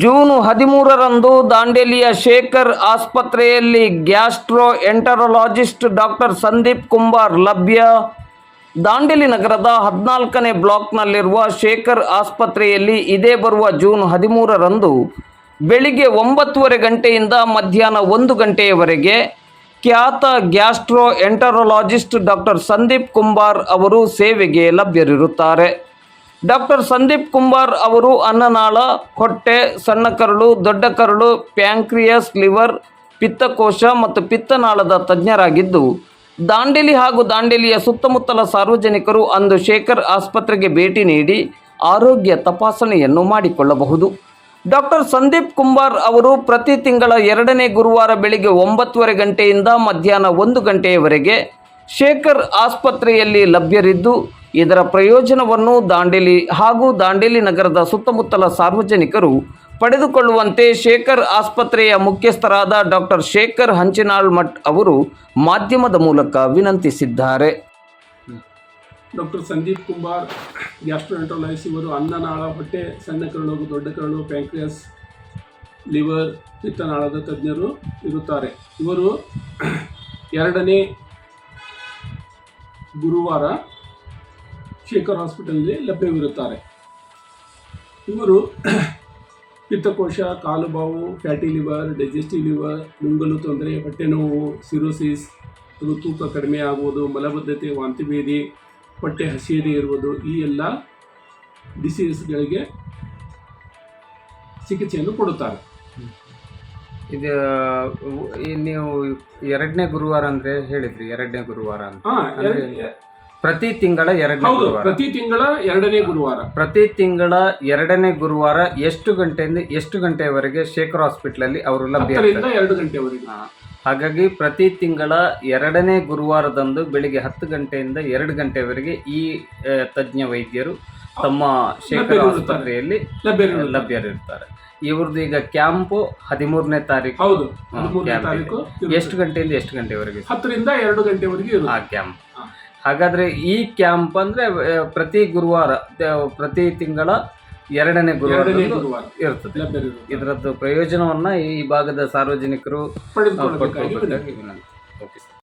June ಹದಿಮೂರರಂದು ದಾಂಡೇಲಿಯ ಶೇಖರ್ ಆಸ್ಪತ್ರೆಯಲ್ಲಿ gastroenterologist doctor Sandeep Kumbar ಲಭ್ಯ. ದಾಂಡೇಲಿ ನಗರದ ಹದಿನಾಲ್ಕನೇ ಬ್ಲಾಕ್ನಲ್ಲಿರುವ ಶೇಖರ್ ಆಸ್ಪತ್ರೆಯಲ್ಲಿ ಇದೇ ಬರುವ ಜೂನ್ ಹದಿಮೂರರಂದು ಬೆಳಿಗ್ಗೆ ಒಂಬತ್ತುವರೆ ಗಂಟೆಯಿಂದ ಮಧ್ಯಾಹ್ನ ಒಂದು ಗಂಟೆಯವರೆಗೆ ಖ್ಯಾತ gastroenterologist doctor Sandeep Kumbar ಅವರು ಸೇವೆಗೆ ಲಭ್ಯರಿರುತ್ತಾರೆ. ಡಾಕ್ಟರ್ ಸಂದೀಪ್ ಕುಂಬಾರ್ ಅವರು ಅನ್ನನಾಳ, ಹೊಟ್ಟೆ, ಸಣ್ಣ ಕರಳು, ದೊಡ್ಡ ಕರಳು, ಪ್ಯಾಂಕ್ರಿಯಸ್, ಲಿವರ್, ಪಿತ್ತಕೋಶ ಮತ್ತು ಪಿತ್ತನಾಳದ ತಜ್ಞರಾಗಿದ್ದು, ದಾಂಡೇಲಿ ಹಾಗೂ ದಾಂಡೇಲಿಯ ಸುತ್ತಮುತ್ತಲ ಸಾರ್ವಜನಿಕರು ಅಂದು ಶೇಖರ್ ಆಸ್ಪತ್ರೆಗೆ ಭೇಟಿ ನೀಡಿ ಆರೋಗ್ಯ ತಪಾಸಣೆಯನ್ನು ಮಾಡಿಕೊಳ್ಳಬಹುದು. ಡಾಕ್ಟರ್ ಸಂದೀಪ್ ಕುಂಬಾರ್ ಅವರು ಪ್ರತಿ ತಿಂಗಳ ಎರಡನೇ ಗುರುವಾರ ಬೆಳಿಗ್ಗೆ ಒಂಬತ್ತುವರೆ ಗಂಟೆಯಿಂದ ಮಧ್ಯಾಹ್ನ ಒಂದು ಗಂಟೆಯವರೆಗೆ ಶೇಖರ್ ಆಸ್ಪತ್ರೆಯಲ್ಲಿ ಲಭ್ಯರಿದ್ದು ಇದರ ಪ್ರಯೋಜನವನ್ನು ದಾಂಡೇಲಿ ಹಾಗೂ ದಾಂಡೇಲಿ ನಗರದ ಸುತ್ತಮುತ್ತಲ ಸಾರ್ವಜನಿಕರು ಪಡೆದುಕೊಳ್ಳುವಂತೆ ಶೇಖರ್ ಆಸ್ಪತ್ರೆಯ ಮುಖ್ಯಸ್ಥರಾದ ಡಾಕ್ಟರ್ ಶೇಖರ್ ಹಂಚಿನಾಳ್ ಮಠ್ ಅವರು ಮಾಧ್ಯಮದ ಮೂಲಕ ವಿನಂತಿಸಿದ್ದಾರೆ. ಡಾಕ್ಟರ್ ಸಂದೀಪ್ ಕುಮಾರ್ ಗ್ಯಾಸ್ಟ್ರೋಎಂಟ್ರೊಲೈಸ್ ಇವರು ಅನ್ನನಾಳ, ಹೊಟ್ಟೆ ಸಣ್ಣ ಕರಳು ದೊಡ್ಡ ಕರಳು, ಪ್ಯಾಂಕ್ರಿಯಸ್, ಲಿವರ್, ಪಿತ್ತನಾಳದ ತಜ್ಞರು ಇರುತ್ತಾರೆ. ಇವರು ಎರಡನೇ ಗುರುವಾರ ಶೇಖರ್ ಹಾಸ್ಪಿಟಲ್ನಲ್ಲಿ ಲಭ್ಯವಿರುತ್ತಾರೆ. ಇವರು ಪಿತ್ತಕೋಶ ಕಾಲುಬಾವು ಫ್ಯಾಟಿ ಲಿವರ್ ಡೈಜೆಸ್ಟಿವ್ ಲಿವರ್ ನುಂಗಲು ತೊಂದರೆ ಹೊಟ್ಟೆ ನೋವು ಸಿರೋಸಿಸ್ ಅದು ತೂಕ ಕಡಿಮೆ ಆಗುವುದು ಮಲಬದ್ಧತೆ ವಾಂತಿ ಭೇದಿ ಹೊಟ್ಟೆ ಹಸಿಯದೇ ಇರುವುದು ಈ ಎಲ್ಲ ಡಿಸೀಸ್ಗಳಿಗೆ ಚಿಕಿತ್ಸೆಯನ್ನು ಕೊಡುತ್ತಾರೆ. ಇದು ನೀವು ಎರಡನೇ ಗುರುವಾರ ಅಂದರೆ ಹೇಳಿದ್ರಿ ಎರಡನೇ ಗುರುವಾರ ಅಂತ. ಪ್ರತಿ ತಿಂಗಳ ಎರಡನೇ ಹೌದು ಗುರುವಾರ ಪ್ರತಿ ತಿಂಗಳ ಎರಡನೇ ಗುರುವಾರ ಪ್ರತಿ ತಿಂಗಳ ಎರಡನೇ ಗುರುವಾರ ಎಷ್ಟು ಗಂಟೆಯಿಂದ ಎಷ್ಟು ಗಂಟೆವರೆಗೆ ಶೇಖರ್ ಹಾಸ್ಪಿಟ್ಲಲ್ಲಿ ಅವರು ಲಭ್ಯ ಹತ್ತರಿಂದ ಇರ್ತಾರೆ? ಎರಡು ಗಂಟೆವರೆಗೆ ಹಾ. ಹಾಗಾಗಿ ಪ್ರತಿ ತಿಂಗಳ ಎರಡನೇ ಗುರುವಾರದಂದು ಬೆಳಿಗ್ಗೆ ಹತ್ತು ಗಂಟೆಯಿಂದ ಎರಡು ಗಂಟೆವರೆಗೆ ಈ ಆ, ತಜ್ಞ ವೈದ್ಯರು ತಮ್ಮ ಶೇಖರ್ ಲಭ್ಯರಿರುತ್ತಾರೆ. ಆಸ್ಪತ್ರೆಯಲ್ಲಿ ಲಭ್ಯವಿರುತ್ತಾರೆ ಲಭ್ಯರಿರ್ತಾರೆ ಇವ್ರದ್ದು ಈಗ ಕ್ಯಾಂಪು ಹದಿಮೂರನೇ ತಾರೀಕು ಹೌದು ಹಾ, ಹದಿಮೂರನೇ ಕ್ಯಾಂಪ್ ತಾರೀಕು ಇದೆ. ಎಷ್ಟು ಗಂಟೆಯಿಂದ ಎಷ್ಟು ಗಂಟೆವರೆಗೆ ಹತ್ತರಿಂದ ಎರಡು ಗಂಟೆವರೆಗೆ ಆ ಕ್ಯಾಂಪ್. ಹಾಗಾದ್ರೆ ಈ ಕ್ಯಾಂಪ್ ಅಂದರೆ ಪ್ರತಿ ಗುರುವಾರ ಪ್ರತಿ ತಿಂಗಳ ಎರಡನೇ ಗುರುವಾರ ಇರ್ತದೆ. ಇದರದ್ದು ಪ್ರಯೋಜನವನ್ನು ಈ ಭಾಗದ ಸಾರ್ವಜನಿಕರು. ಪಡ್ಕೊಳ್ಬೇಕಾಗಿ ವಿನಂತಿ ಓಕೆ ಸರ್.